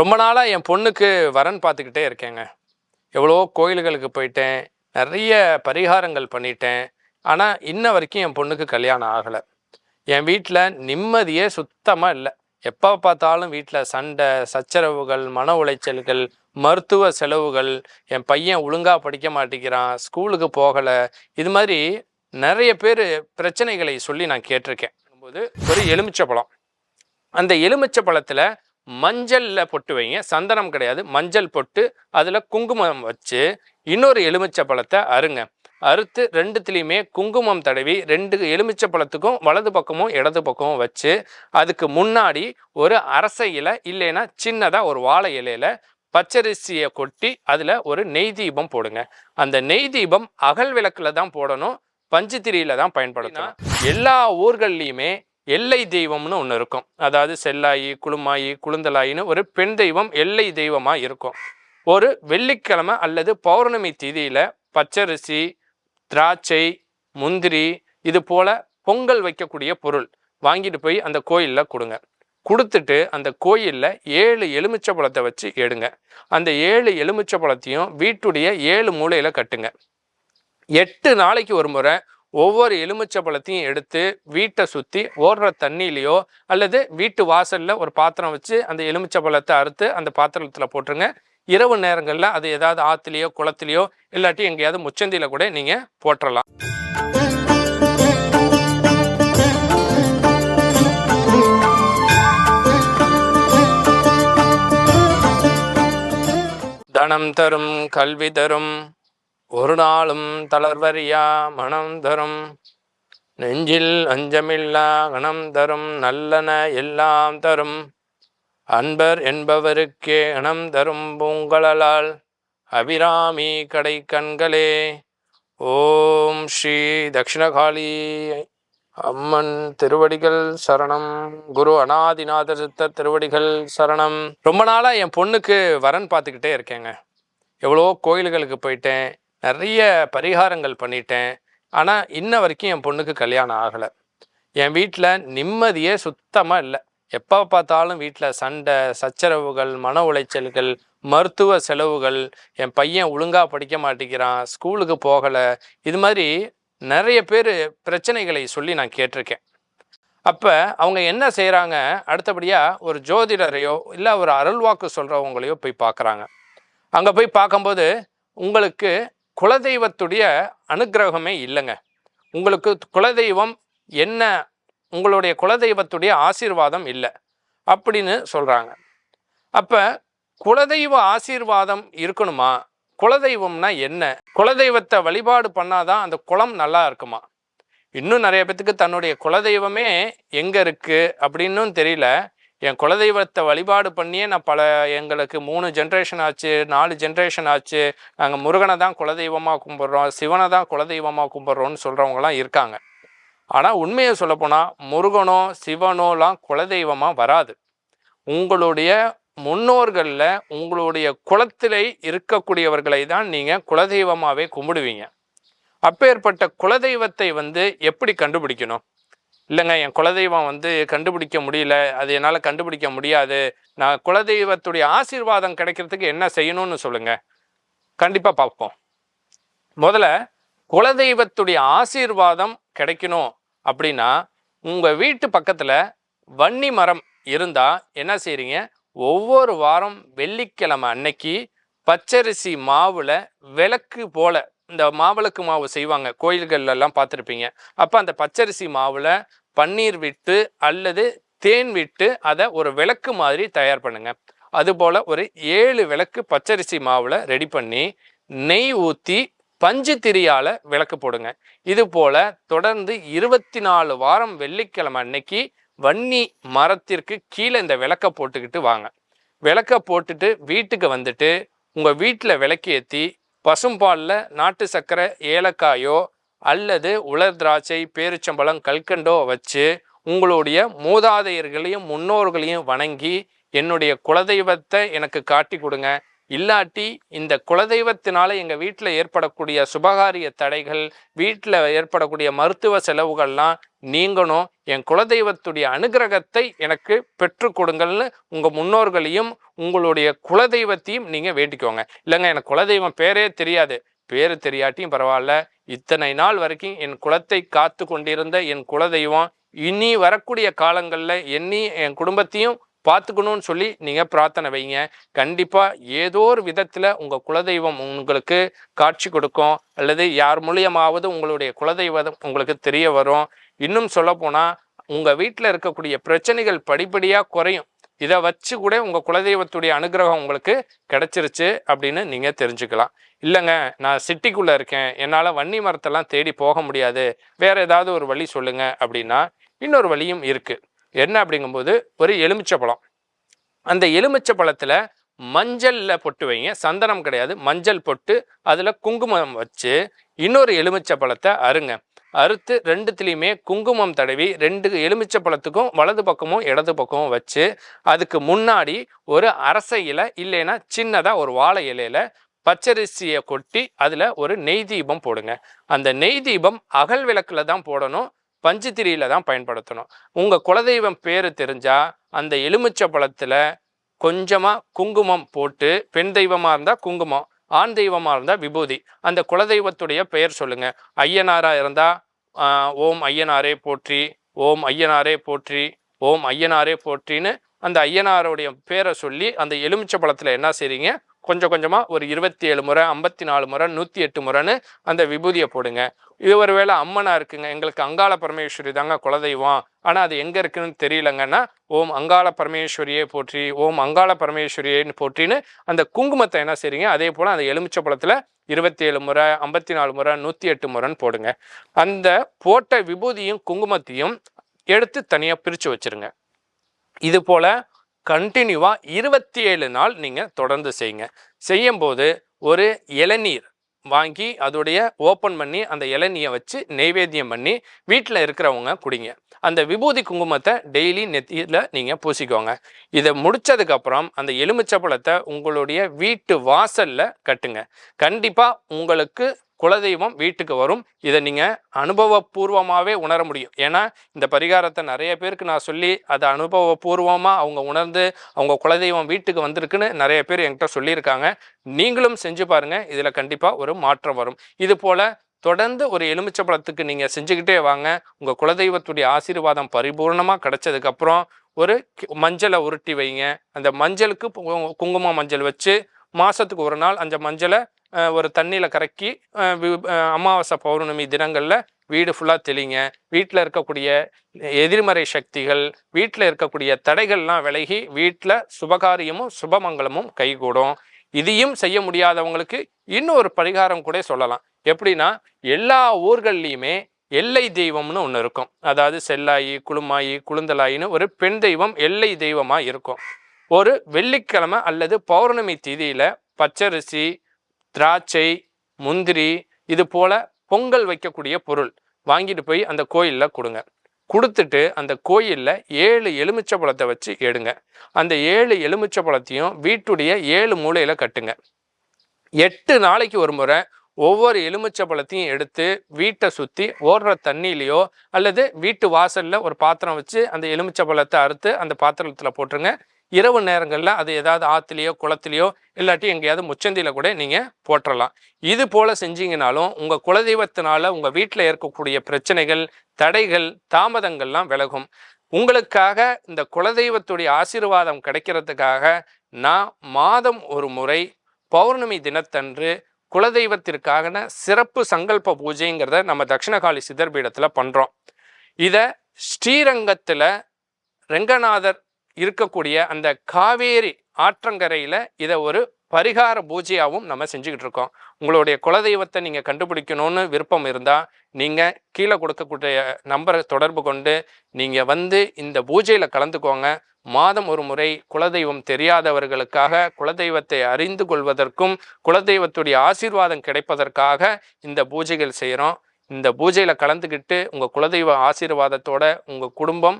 ரொம்ப நாளாக என் பொண்ணுக்கு வரன் பார்த்துக்கிட்டே இருக்கேங்க. எவ்வளோ கோயில்களுக்கு போயிட்டேன். நிறைய பரிகாரங்கள் பண்ணிட்டேன். ஆனால் இன்ன வரைக்கும் என் பொண்ணுக்கு கல்யாணம் ஆகலை. என் வீட்டில் நிம்மதியே சுத்தமாக இல்லை. எப்போ பார்த்தாலும் வீட்டில் சண்டை சச்சரவுகள் மன உளைச்சல்கள் மருத்துவ செலவுகள் என் பையன் ஒழுங்காக படிக்க மாட்டேங்கிறான் ஸ்கூலுக்கு போகலை. இது மாதிரி நிறைய பேர் பிரச்சனைகளை சொல்லி நான் கேட்டிருக்கேன். போது ஒரு எலுமிச்சை பழம். அந்த எலுமிச்சை பழத்தில் மஞ்சளில் பொட்டு வைங்க. சந்தனம் கிடையாது. மஞ்சள் பொட்டு அதில் குங்குமம் வச்சு இன்னொரு எலுமிச்சை பழத்தை அருங்க அறுத்து ரெண்டுத்துலேயுமே குங்குமம் தடவி ரெண்டு எலுமிச்சை பழத்துக்கும் வலது பக்கமும் இடது பக்கமும் வச்சு அதுக்கு முன்னாடி ஒரு அரச இலை இல்லைன்னா சின்னதாக ஒரு வாழை இலையில பச்சரிசியை கொட்டி அதில் ஒரு நெய் தீபம் போடுங்க. அந்த நெய் தீபம் அகல் விளக்குல தான் போடணும். பஞ்சுத்திரியில தான் பயன்படுத்தணும். எல்லா ஊர்கள்லையுமே எல்லை தெய்வம்னு ஒன்று இருக்கும். அதாவது செல்லாயி குளுமாயி குளுந்தலாயின்னு ஒரு பெண் தெய்வம் எல்லை தெய்வமாக இருக்கும். ஒரு வெள்ளிக்கிழமை அல்லது பௌர்ணமி திதியில் பச்சரிசி திராட்சை முந்திரி இது போல் பொங்கல் வைக்கக்கூடிய பொருள் வாங்கிட்டு போய் அந்த கோயிலில் கொடுங்க. கொடுத்துட்டு அந்த கோயிலில் ஏழு எலுமிச்சை பழத்தை வச்சு எடுங்க. அந்த ஏழு எலுமிச்சை பழத்தையும் வீட்டுடைய ஏழு மூலையில் கட்டுங்க. எட்டு நாளைக்கு ஒரு முறை ஒவ்வொரு எலுமிச்சை பழத்தையும் எடுத்து வீட்டை சுற்றி ஓடுற தண்ணியிலையோ அல்லது வீட்டு வாசலில் ஒரு பாத்திரம் வச்சு அந்த எலுமிச்சை பழத்தை அறுத்து அந்த பாத்திரத்தில் போட்டுருங்க. இரவு நேரங்களில் அது ஏதாவது ஆற்றுலையோ குளத்துலையோ இல்லாட்டி எங்கேயாவது முச்சந்தியில் கூட நீங்கள் போட்டுடலாம் தனம் தரும் கல்வி தரும் ஒரு நாளும் தளர்வறியா மனம் தரும். நெஞ்சில் அஞ்சமில்லா கணம் தரும் நல்லன எல்லாம் தரும். அன்பர் என்பவருக்கே கணம் தரும் பூங்கழலால் அபிராமி கடை கண்களே ஓம் ஸ்ரீ தக்ஷணகாளி அம்மன் திருவடிகள் சரணம். குரு அனாதிநாத சித்த திருவடிகள் சரணம். ரொம்ப நாளாக என் பொண்ணுக்கு வரன் பார்த்துக்கிட்டே இருக்கேங்க. எவ்வளோ கோயில்களுக்கு போயிட்டேன். நிறைய பரிகாரங்கள் பண்ணிட்டேன். ஆனால் இன்ன வரைக்கும் என் பொண்ணுக்கு கல்யாணம் ஆகலை. என் வீட்டில் நிம்மதியே சுத்தமாக இல்லை. எப்போ பார்த்தாலும் வீட்டில் சண்டை சச்சரவுகள் மன உளைச்சல்கள் மருத்துவ செலவுகள் என் பையன் ஒழுங்காக படிக்க மாட்டேங்கிறான் ஸ்கூலுக்கு போகலை. இது மாதிரி நிறைய பேர் பிரச்சனைகளை சொல்லி நான் கேட்டிருக்கேன். அப்போ அவங்க என்ன செய்கிறாங்க அடுத்தபடியாக ஒரு ஜோதிடரையோ இல்லை ஒரு அருள்வாக்கு சொல்கிறவங்களையோ போய் பார்க்குறாங்க. அங்கே போய் பார்க்கும்போது உங்களுக்கு குலதெய்வத்துடைய அனுக்கிரகமே இல்லைங்க. உங்களுக்கு குலதெய்வம் என்ன? உங்களுடைய குலதெய்வத்துடைய ஆசீர்வாதம் இல்லை அப்படின்னு சொல்கிறாங்க அப்போ குலதெய்வ ஆசீர்வாதம் இருக்கணுமா? குலதெய்வம்னா என்ன? குலதெய்வத்தை வழிபாடு பண்ணாதான் அந்த குலம் நல்லா இருக்குமா? இன்னும் நிறைய பேத்துக்கு தன்னுடைய குலதெய்வமே எங்கே இருக்குது அப்படின்னும் தெரியல. என் குலதெய்வத்தை வழிபாடு பண்ணியே நான் பல எங்களுக்கு மூணு ஜென்ரேஷன் ஆச்சு நாலு ஜென்ரேஷன் ஆச்சு. நாங்கள் முருகனை தான் குலதெய்வமாக கும்பிட்றோம் சிவனை தான் குலதெய்வமாக கும்பிட்றோன்னு சொல்கிறவங்களாம் இருக்காங்க. ஆனால் உண்மையை சொல்லப்போனால் முருகனோ சிவனோலாம் குலதெய்வமாக வராது. உங்களுடைய முன்னோர்களில் உங்களுடைய குலத்திலே இருக்கக்கூடியவர்களை தான் நீங்கள் குலதெய்வமாகவே கும்பிடுவீங்க. அப்பேற்பட்ட குலதெய்வத்தை வந்து எப்படி கண்டுபிடிக்கணும்? இல்லைங்க என் குலதெய்வம் வந்து கண்டுபிடிக்க முடியல. அது என்னால் கண்டுபிடிக்க முடியாது. நான் குலதெய்வத்துடைய ஆசீர்வாதம் கிடைக்கிறதுக்கு என்ன செய்யணும்னு சொல்லுங்கள் கண்டிப்பாக பார்ப்போம். முதல்ல குலதெய்வத்துடைய ஆசீர்வாதம் கிடைக்கணும் அப்படின்னா உங்கள் வீட்டு பக்கத்தில் வன்னி மரம் இருந்தால் என்ன செய்கிறீங்க ஒவ்வொரு வாரம் வெள்ளிக்கிழமை அன்னைக்கு பச்சரிசி மாவில் விளக்கு போல இந்த மாவிளக்கு மாவு செய்வாங்க கோயில்கள்லாம் பார்த்துருப்பீங்க. அப்போ அந்த பச்சரிசி மாவில் பன்னீர் விட்டு அல்லது தேன் விட்டு அதை ஒரு விளக்கு மாதிரி தயார் பண்ணுங்க. அதுபோல் ஒரு ஏழு விளக்கு பச்சரிசி மாவில் ரெடி பண்ணி நெய் ஊற்றி பஞ்சு திரியால் விளக்கு போடுங்க. இது போல் தொடர்ந்து இருபத்தி நாலு வாரம் வெள்ளிக்கிழமை அன்னைக்கு வன்னி மரத்திற்கு கீழே இந்த விளக்க போட்டுக்கிட்டு வாங்க. விளக்க போட்டுட்டு வீட்டுக்கு வந்துட்டு உங்கள் வீட்டில் விளக்கேற்றி பசும்பாலில் நாட்டு சர்க்கரை ஏலக்காயோ அல்லது உலர் திராட்சை பேரிச்சம்பழம் கல்கண்டோ வச்சு உங்களுடைய மூதாதையர்களையும் முன்னோர்களையும் வணங்கி என்னுடைய குலதெய்வத்தை எனக்கு காட்டி கொடுங்க. இல்லாட்டி இந்த குலதெய்வத்தினால எங்கள் வீட்டில் ஏற்படக்கூடிய சுபகாரிய தடைகள் வீட்டில் ஏற்படக்கூடிய மருத்துவ செலவுகள்லாம் நீங்கணும். என் குலதெய்வத்துடைய அனுகிரகத்தை எனக்கு பெற்று கொடுங்கள்னு உங்கள் முன்னோர்களையும் உங்களுடைய குலதெய்வத்தையும் நீங்கள் வேண்டிக்கோங்க. இல்லைங்க எனக்கு குலதெய்வம் பேரே தெரியாது. பேரு தெரியாட்டியும் பரவாயில்ல. இத்தனை நாள் வரைக்கும் என் குலத்தை காத்து கொண்டிருந்த என் குலதெய்வம் இனி வரக்கூடிய காலங்களில் என்னி என் குடும்பத்தையும் பார்த்துக்கணும்னு சொல்லி நீங்கள் பிரார்த்தனை வைங்க. கண்டிப்பாக ஏதோ ஒரு விதத்தில் உங்கள் குலதெய்வம் உங்களுக்கு காட்சி கொடுக்கும். அல்லது யார் மூலியமாவது உங்களுடைய குலதெய்வம் உங்களுக்கு தெரிய வரும். இன்னும் சொல்லப்போனால் உங்கள் வீட்டில் இருக்கக்கூடிய பிரச்சனைகள் படிப்படியாக குறையும். இதை வச்சு கூட உங்கள் குலதெய்வத்துடைய அனுகிரகம் உங்களுக்கு கிடைச்சிருச்சு அப்படின்னு நீங்கள் தெரிஞ்சுக்கலாம். இல்லைங்க நான் சிட்டிக்குள்ளே இருக்கேன். என்னால் வன்னி மரத்தெல்லாம் தேடி போக முடியாது. வேறு ஏதாவது ஒரு வழி சொல்லுங்கள் அப்படின்னா இன்னொரு வழியும் இருக்குது என்ன அப்படிங்கும்போது ஒரு எலுமிச்சை பழம். அந்த எலுமிச்சை பழத்தில் மஞ்சளில் பொட்டு வைங்க. சந்தனம் கிடையாது. மஞ்சள் பொட்டு அதில் குங்குமம் வச்சு இன்னொரு எலுமிச்சை பழத்தை அருங்க அறுத்து ரெண்டுத்துலேயுமே குங்குமம் தடவி ரெண்டு எலுமிச்சை பழத்துக்கும் வலது பக்கமும் இடது பக்கமும் வச்சு அதுக்கு முன்னாடி ஒரு அரச இலை இல்லைன்னா சின்னதாக ஒரு வாழை இலையில பச்சரிசியை கொட்டி அதில் ஒரு நெய் தீபம் போடுங்க. அந்த நெய் தீபம் அகல் விளக்கில் தான் போடணும் பஞ்சுத்திரியில தான் பயன்படுத்தணும். உங்கள் குலதெய்வம் பேர் தெரிஞ்சால் அந்த எலுமிச்சை பழத்தில் கொஞ்சமாக குங்குமம் போட்டு பெண் தெய்வமாக இருந்தால் குங்குமம் ஆண் தெய்வமாக இருந்தால் விபூதி. அந்த குலதெய்வத்துடைய பெயர் சொல்லுங்க. ஐயனாராக இருந்தால் ஓம் ஐயனாரே போற்றி ஓம் ஐயனாரே போற்றி ஓம் ஐயனாரே போற்றின்னு அந்த ஐயனாருடைய பேரை சொல்லி அந்த எலுமிச்சை பழத்தில் என்ன செய்றீங்க? கொஞ்சம் கொஞ்சமாக ஒரு இருபத்தி ஏழு முறை ஐம்பத்தி நாலு முறை நூற்றி எட்டு முறைன்னு அந்த விபூதியை போடுங்க. இது ஒரு வேளை அம்மனாக இருக்குங்க. எங்களுக்கு அங்காள பரமேஸ்வரி தாங்க குலதெய்வம். ஆனால் அது எங்கே இருக்குன்னு தெரியலங்கன்னா ஓம் அங்காள பரமேஸ்வரியே போற்றி ஓம் அங்காள பரமேஸ்வரியேன்னு போற்றின்னு அந்த குங்குமத்தை என்ன செய்றீங்க? அதே போல் அந்த எலுமிச்சை பழத்தில் இருபத்தி ஏழு முறை ஐம்பத்தி நாலு முறை நூற்றி எட்டு முறைன்னு போடுங்க. அந்த போட்ட விபூதியும் குங்குமத்தையும் எடுத்து தனியாக பிரித்து வச்சிருங்க. இது போல் கண்டினியூவாக இருபத்தி ஏழு நாள் நீங்கள் தொடர்ந்து செய்யுங்க. செய்யும்போது ஒரு இளநீர் வாங்கி அதோடைய ஓப்பன் பண்ணி அந்த இளநியை வச்சு நெய்வேத்தியம் பண்ணி வீட்டில் இருக்கிறவங்க குடிங்க. அந்த விபூதி குங்குமத்தை டெய்லி நெத்தியில் நீங்கள் பூசிக்கோங்க. இதை முடிச்சதுக்கப்புறம் அந்த எலுமிச்சை பழத்தை உங்களுடைய வீட்டு வாசலில் கட்டுங்க. கண்டிப்பாக உங்களுக்கு குலதெய்வம் வீட்டுக்கு வரும். இதை நீங்கள் அனுபவபூர்வமாகவே உணர முடியும். ஏன்னா இந்த பரிகாரத்தை நிறைய பேருக்கு நான் சொல்லி அதை அனுபவபூர்வமாக அவங்க உணர்ந்து அவங்க குலதெய்வம் வீட்டுக்கு வந்திருக்குன்னு நிறைய பேர் என்கிட்ட சொல்லியிருக்காங்க. நீங்களும் செஞ்சு பாருங்கள் இதில் கண்டிப்பாக ஒரு மாற்றம் வரும். இது போல் தொடர்ந்து ஒரு எலுமிச்சை பழத்துக்கு நீங்கள் செஞ்சுக்கிட்டே வாங்க. உங்கள் குலதெய்வத்துடைய ஆசீர்வாதம் பரிபூர்ணமாக கிடைச்சதுக்கப்புறம் ஒரு மஞ்சளை உருட்டி வைங்க. அந்த மஞ்சளுக்கு குங்குமம் மஞ்சள் வச்சு மாதத்துக்கு ஒரு நாள் அந்த மஞ்சளை ஒரு தண்ணியில் கறக்கி அமாவாசை பௌர்ணமி தினங்களில் வீடு ஃபுல்லாக தெளிங்க. வீட்டில் இருக்கக்கூடிய எதிர்மறை சக்திகள் வீட்டில் இருக்கக்கூடிய தடைகள்லாம் விலகி வீட்டில் சுபகாரியமும் சுபமங்கலமும் கைகூடும். இதையும் செய்ய முடியாதவங்களுக்கு இன்னொரு பரிகாரம் கூட சொல்லலாம். எப்படின்னா எல்லா ஊர்கள்லையுமே எல்லை தெய்வம்னு ஒன்று இருக்கும். அதாவது செல்லாயி குளுமாயி குளுந்தலாயின்னு ஒரு பெண் தெய்வம் எல்லை தெய்வமாக இருக்கும். ஒரு வெள்ளிக்கிழமை அல்லது பௌர்ணமி திதியில் பச்சரிசி திராட்சை முந்திரி இது போல் பொங்கல் வைக்கக்கூடிய பொருள் வாங்கிட்டு போய் அந்த கோயிலில் கொடுங்க. கொடுத்துட்டு அந்த கோயிலில் ஏழு எலுமிச்சை பழத்தை வச்சு எடுங்க. அந்த ஏழு எலுமிச்சை பழத்தையும் வீட்டுடைய ஏழு மூலையில் கட்டுங்க. எட்டு நாளைக்கு ஒரு முறை ஒவ்வொரு எலுமிச்சை பழத்தையும் எடுத்து வீட்டை சுற்றி ஓடுற தண்ணியிலையோ அல்லது வீட்டு வாசலில் ஒரு பாத்திரம் வச்சு அந்த எலுமிச்சை பழத்தை அறுத்து அந்த பாத்திரத்தில் போட்டுருங்க. இரவு நேரங்களில் அது ஏதாவது ஆற்றுலையோ குளத்துலையோ இல்லாட்டி எங்கேயாவது முச்சந்தியில் கூட நீங்கள் போட்டுடலாம் இது போல் செஞ்சீங்கனாலும் உங்கள் குலதெய்வத்தினால உங்கள் வீட்டில் இருக்கக்கூடிய பிரச்சனைகள் தடைகள் தாமதங்கள்லாம் விலகும். உங்களுக்காக இந்த குலதெய்வத்துடைய ஆசீர்வாதம் கிடைக்கிறதுக்காக நான் மாதம் ஒரு முறை பௌர்ணமி தினத்தன்று குலதெய்வத்திற்காக சிறப்பு சங்கல்ப பூஜைங்கிறத நம்ம தட்சிணகாளி சிதர்பீடத்தில் பண்ணுறோம் இதை ஸ்ரீரங்கத்தில் ரெங்கநாதர் இருக்கக்கூடிய அந்த காவேரி ஆற்றங்கரையில் இதை ஒரு பரிகார பூஜையாகவும் நம்ம செஞ்சுக்கிட்டு இருக்கோம். உங்களுடைய குலதெய்வத்தை நீங்கள் கண்டுபிடிக்கணும்னு விருப்பம் இருந்தால் நீங்கள் கீழே கொடுக்கக்கூடிய நம்பரை தொடர்பு கொண்டு நீங்கள் வந்து இந்த பூஜையில் கலந்துக்கோங்க. மாதம் ஒரு முறை குலதெய்வம் தெரியாதவர்களுக்காக குலதெய்வத்தை அறிந்து கொள்வதற்கும் குலதெய்வத்துடைய ஆசீர்வாதம் கிடைப்பதற்காக இந்த பூஜைகள் செய்கிறோம் இந்த பூஜையில் கலந்துக்கிட்டு உங்கள் குலதெய்வ ஆசீர்வாதத்தோட உங்கள் குடும்பம்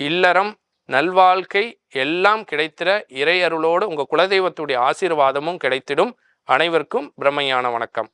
இல்லறம் நல்வாழ்க்கை எல்லாம் கிடைத்திட இறை அருளோடு உங்கள் குலதெய்வத்துடைய ஆசீர்வாதமும் கிடைத்திடும். அனைவருக்கும் பிரம்மையான வணக்கம்.